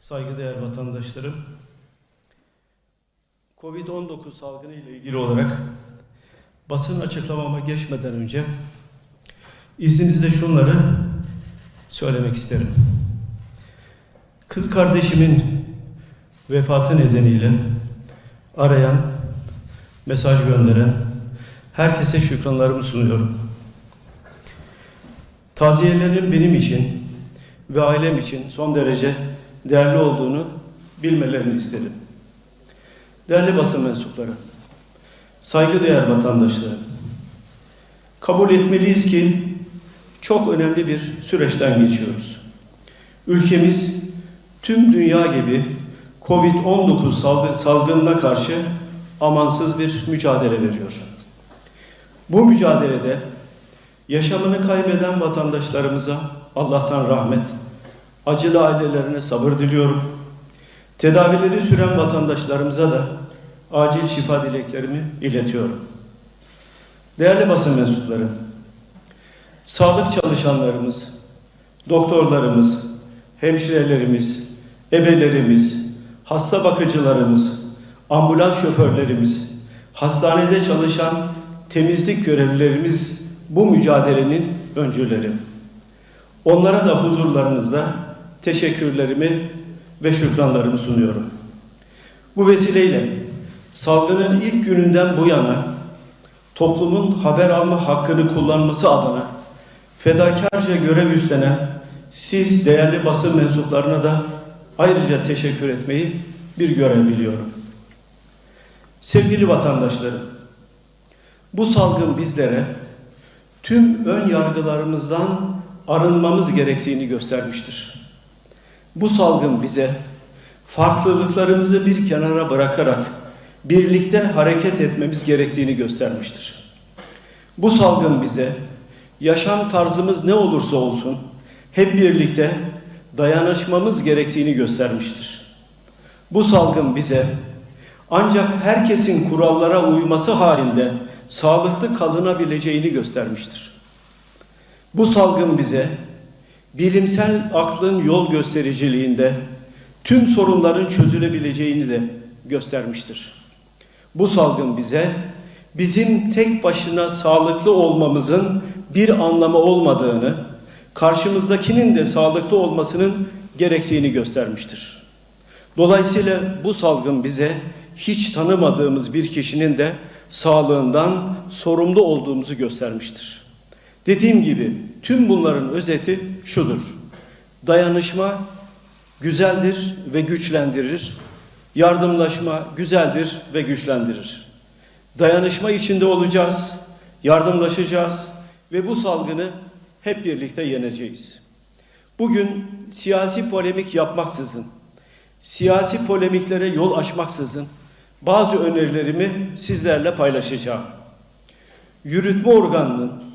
saygıdeğer vatandaşlarım, Covid-19 salgını ile ilgili olarak basın açıklamama geçmeden önce izninizle şunları söylemek isterim. Kız kardeşimin vefatı nedeniyle arayan, mesaj gönderen herkese şükranlarımı sunuyorum. Taziyelerin benim için ve ailem için son derece değerli olduğunu bilmelerini isterim. Değerli basın mensupları, saygıdeğer vatandaşlarım, kabul etmeliyiz ki çok önemli bir süreçten geçiyoruz. Ülkemiz tüm dünya gibi Covid-19 salgı- salgınına karşı amansız bir mücadele veriyor. Bu mücadelede yaşamını kaybeden vatandaşlarımıza Allah'tan rahmet, acılı ailelerine sabır diliyorum. Tedavileri süren vatandaşlarımıza da acil şifa dileklerimi iletiyorum. Değerli basın mensupları, sağlık çalışanlarımız, doktorlarımız, hemşirelerimiz, ebelerimiz, hasta bakıcılarımız, ambulans şoförlerimiz, hastanede çalışan temizlik görevlilerimiz bu mücadelenin öncüleri. Onlara da huzurlarınızda teşekkürlerimi ve şükranlarımı sunuyorum. Bu vesileyle salgının ilk gününden bu yana toplumun haber alma hakkını kullanması adına fedakarca görev üstlenen siz değerli basın mensuplarına da ayrıca teşekkür etmeyi bir görev biliyorum. Sevgili vatandaşlarım, bu salgın bizlere tüm ön yargılarımızdan arınmamız gerektiğini göstermiştir. Bu salgın bize farklılıklarımızı bir kenara bırakarak birlikte hareket etmemiz gerektiğini göstermiştir. Bu salgın bize yaşam tarzımız ne olursa olsun hep birlikte dayanışmamız gerektiğini göstermiştir. Bu salgın bize ancak herkesin kurallara uyması halinde sağlıklı kalınabileceğini göstermiştir. Bu salgın bize bilimsel aklın yol göstericiliğinde tüm sorunların çözülebileceğini de göstermiştir. Bu salgın bize bizim tek başına sağlıklı olmamızın bir anlamı olmadığını, karşımızdakinin de sağlıklı olmasının gerektiğini göstermiştir. Dolayısıyla bu salgın bize hiç tanımadığımız bir kişinin de sağlığından sorumlu olduğumuzu göstermiştir. Dediğim gibi tüm bunların özeti şudur. Dayanışma güzeldir ve güçlendirir. Yardımlaşma güzeldir ve güçlendirir. Dayanışma içinde olacağız, yardımlaşacağız ve bu salgını hep birlikte yeneceğiz. Bugün siyasi polemik yapmaksızın, siyasi polemiklere yol açmaksızın bazı önerilerimi sizlerle paylaşacağım. Yürütme organının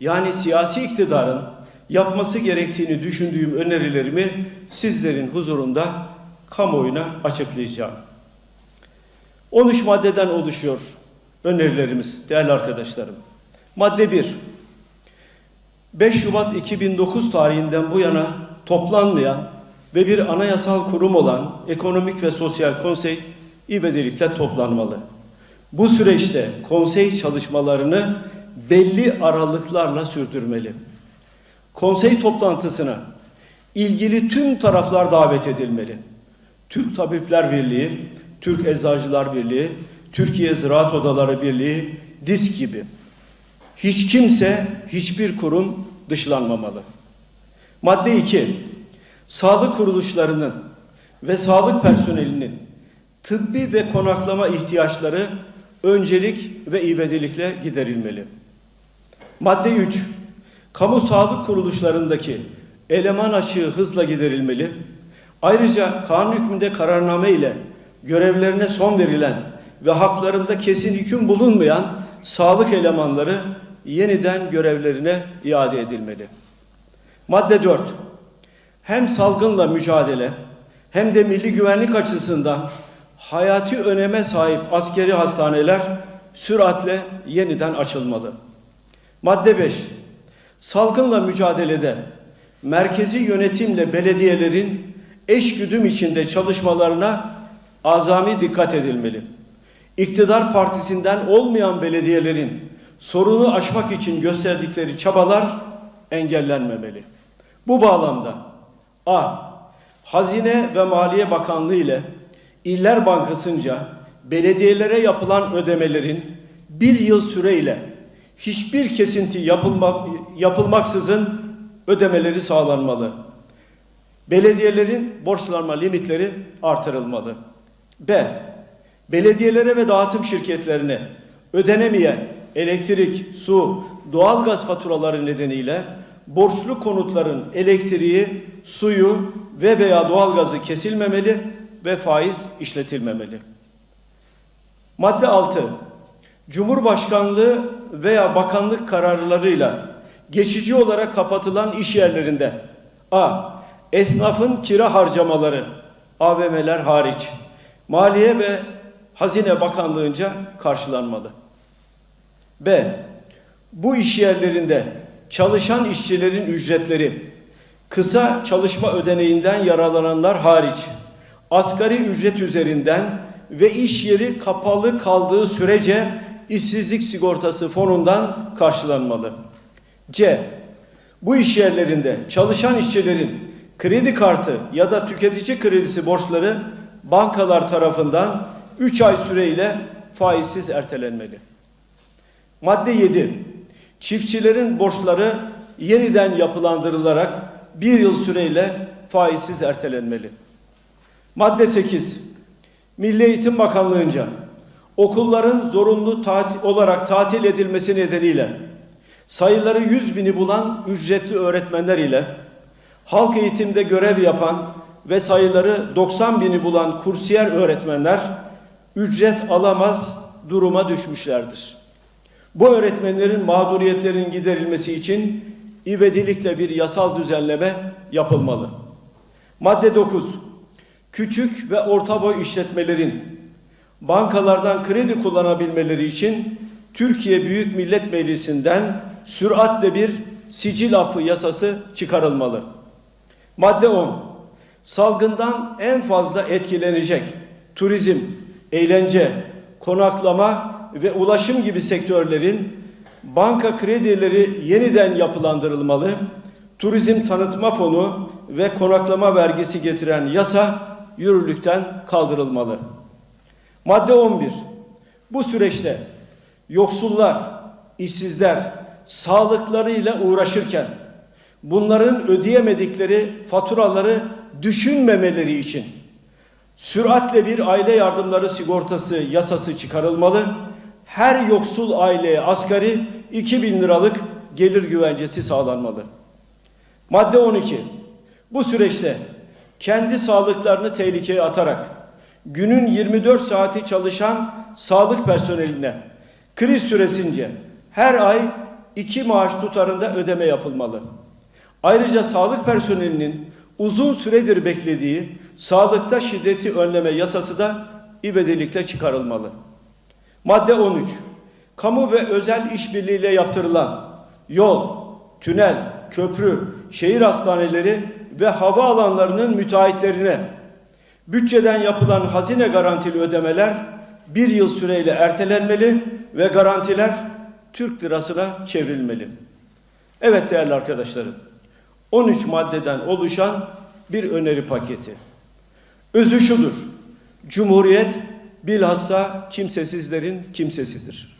yani siyasi iktidarın yapması gerektiğini düşündüğüm önerilerimi sizlerin huzurunda kamuoyuna açıklayacağım. 13 maddeden oluşuyor önerilerimiz değerli arkadaşlarım. Madde 1. 5 Şubat 2009 tarihinden bu yana toplanmayan ve bir anayasal kurum olan Ekonomik ve Sosyal Konsey ivedilikle toplanmalı. Bu süreçte konsey çalışmalarını belli aralıklarla sürdürmeli. Konsey toplantısına ilgili tüm taraflar davet edilmeli. Türk Tabipler Birliği, Türk Eczacılar Birliği, Türkiye Ziraat Odaları Birliği, DİSK gibi. Hiç kimse, hiçbir kurum dışlanmamalı. Madde 2. Sağlık kuruluşlarının ve sağlık personelinin tıbbi ve konaklama ihtiyaçları öncelik ve ivedilikle giderilmeli. Madde 3. Kamu sağlık kuruluşlarındaki eleman açığı hızla giderilmeli. Ayrıca kanun hükmünde kararname ile görevlerine son verilen ve haklarında kesin hüküm bulunmayan sağlık elemanları yeniden görevlerine iade edilmeli. Madde 4. Hem salgınla mücadele hem de milli güvenlik açısından hayati öneme sahip askeri hastaneler süratle yeniden açılmalı. Madde 5. Salgınla mücadelede merkezi yönetimle belediyelerin eşgüdüm içinde çalışmalarına azami dikkat edilmeli. İktidar partisinden olmayan belediyelerin sorunu aşmak için gösterdikleri çabalar engellenmemeli. Bu bağlamda A. Hazine ve Maliye Bakanlığı ile İller Bankası'nca belediyelere yapılan ödemelerin bir yıl süreyle hiçbir kesinti yapılma, yapılmaksızın ödemeleri sağlanmalı. Belediyelerin borçlanma limitleri artırılmalı. B. Belediyelere ve dağıtım şirketlerine ödenemeyen elektrik, su, doğalgaz faturaları nedeniyle borçlu konutların elektriği, suyu ve veya doğalgazı kesilmemeli ve faiz işletilmemeli. Madde 6. Cumhurbaşkanlığı veya bakanlık kararlarıyla geçici olarak kapatılan iş yerlerinde A. Esnafın kira harcamaları AVM'ler hariç Maliye ve Hazine Bakanlığı'nca karşılanmalı. B. Bu iş yerlerinde çalışan işçilerin ücretleri kısa çalışma ödeneğinden yararlananlar hariç asgari ücret üzerinden ve iş yeri kapalı kaldığı sürece işsizlik sigortası fonundan karşılanmalı. C. Bu iş yerlerinde çalışan işçilerin kredi kartı ya da tüketici kredisi borçları bankalar tarafından 3 ay süreyle faizsiz ertelenmeli. Madde 7. Çiftçilerin borçları yeniden yapılandırılarak bir yıl süreyle faizsiz ertelenmeli. Madde 8. Milli Eğitim Bakanlığı'nca okulların zorunlu tatil olarak tatil edilmesi nedeniyle sayıları 100 bini bulan ücretli öğretmenler ile halk eğitimde görev yapan ve sayıları 90 bini bulan kursiyer öğretmenler ücret alamaz duruma düşmüşlerdir. Bu öğretmenlerin mağduriyetlerinin giderilmesi için ivedilikle bir yasal düzenleme yapılmalı. Madde 9. Küçük ve orta boy işletmelerin bankalardan kredi kullanabilmeleri için Türkiye Büyük Millet Meclisi'nden süratle bir sicil affı yasası çıkarılmalı. Madde 10. Salgından en fazla etkilenecek turizm, eğlence, konaklama ve ulaşım gibi sektörlerin banka kredileri yeniden yapılandırılmalı, turizm tanıtma fonu ve konaklama vergisi getiren yasa yürürlükten kaldırılmalı. Madde 11. Bu süreçte yoksullar, işsizler sağlıklarıyla uğraşırken bunların ödeyemedikleri faturaları düşünmemeleri için süratle bir aile yardımları sigortası yasası çıkarılmalı. Her yoksul aileye asgari 2000 liralık gelir güvencesi sağlanmalı. Madde 12. Bu süreçte kendi sağlıklarını tehlikeye atarak günün 24 saati çalışan sağlık personeline kriz süresince her ay iki maaş tutarında ödeme yapılmalı. Ayrıca sağlık personelinin uzun süredir beklediği sağlıkta şiddeti önleme yasası da ivedilikte çıkarılmalı. Madde 13. Kamu ve özel işbirliğiyle yaptırılan yol, tünel, köprü, şehir hastaneleri ve hava alanlarının müteahhitlerine bütçeden yapılan hazine garantili ödemeler bir yıl süreyle ertelenmeli ve garantiler Türk lirasına çevrilmeli. Evet değerli arkadaşlarım, 13 maddeden oluşan bir öneri paketi. Özü şudur, Cumhuriyet bilhassa kimsesizlerin kimsesidir.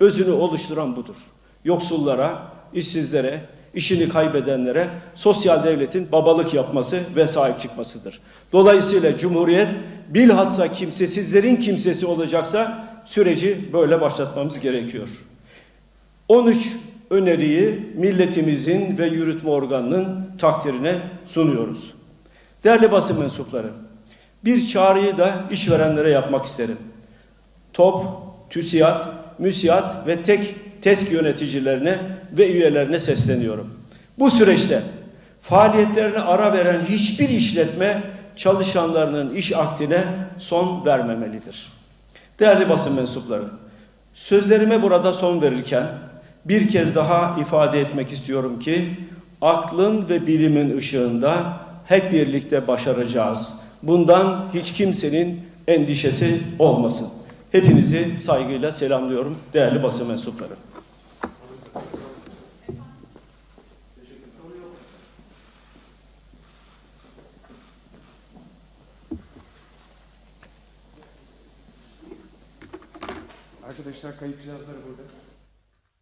Özünü oluşturan budur. Yoksullara, işsizlere, işini kaybedenlere sosyal devletin babalık yapması ve sahip çıkmasıdır. Dolayısıyla Cumhuriyet bilhassa kimsesizlerin kimsesi olacaksa süreci böyle başlatmamız gerekiyor. 13 öneriyi milletimizin ve yürütme organının takdirine sunuyoruz. Değerli basın mensupları, bir çağrıyı da işverenlere yapmak isterim. TOP, TÜSİAD, MÜSİAD ve tek TESK yöneticilerine ve üyelerine sesleniyorum. Bu süreçte faaliyetlerine ara veren hiçbir işletme çalışanlarının iş akdine son vermemelidir. Değerli basın mensupları, sözlerime burada son verirken bir kez daha ifade etmek istiyorum ki aklın ve bilimin ışığında hep birlikte başaracağız. Bundan hiç kimsenin endişesi olmasın. Hepinizi saygıyla selamlıyorum değerli basın mensupları. Kayıt cihazları burada.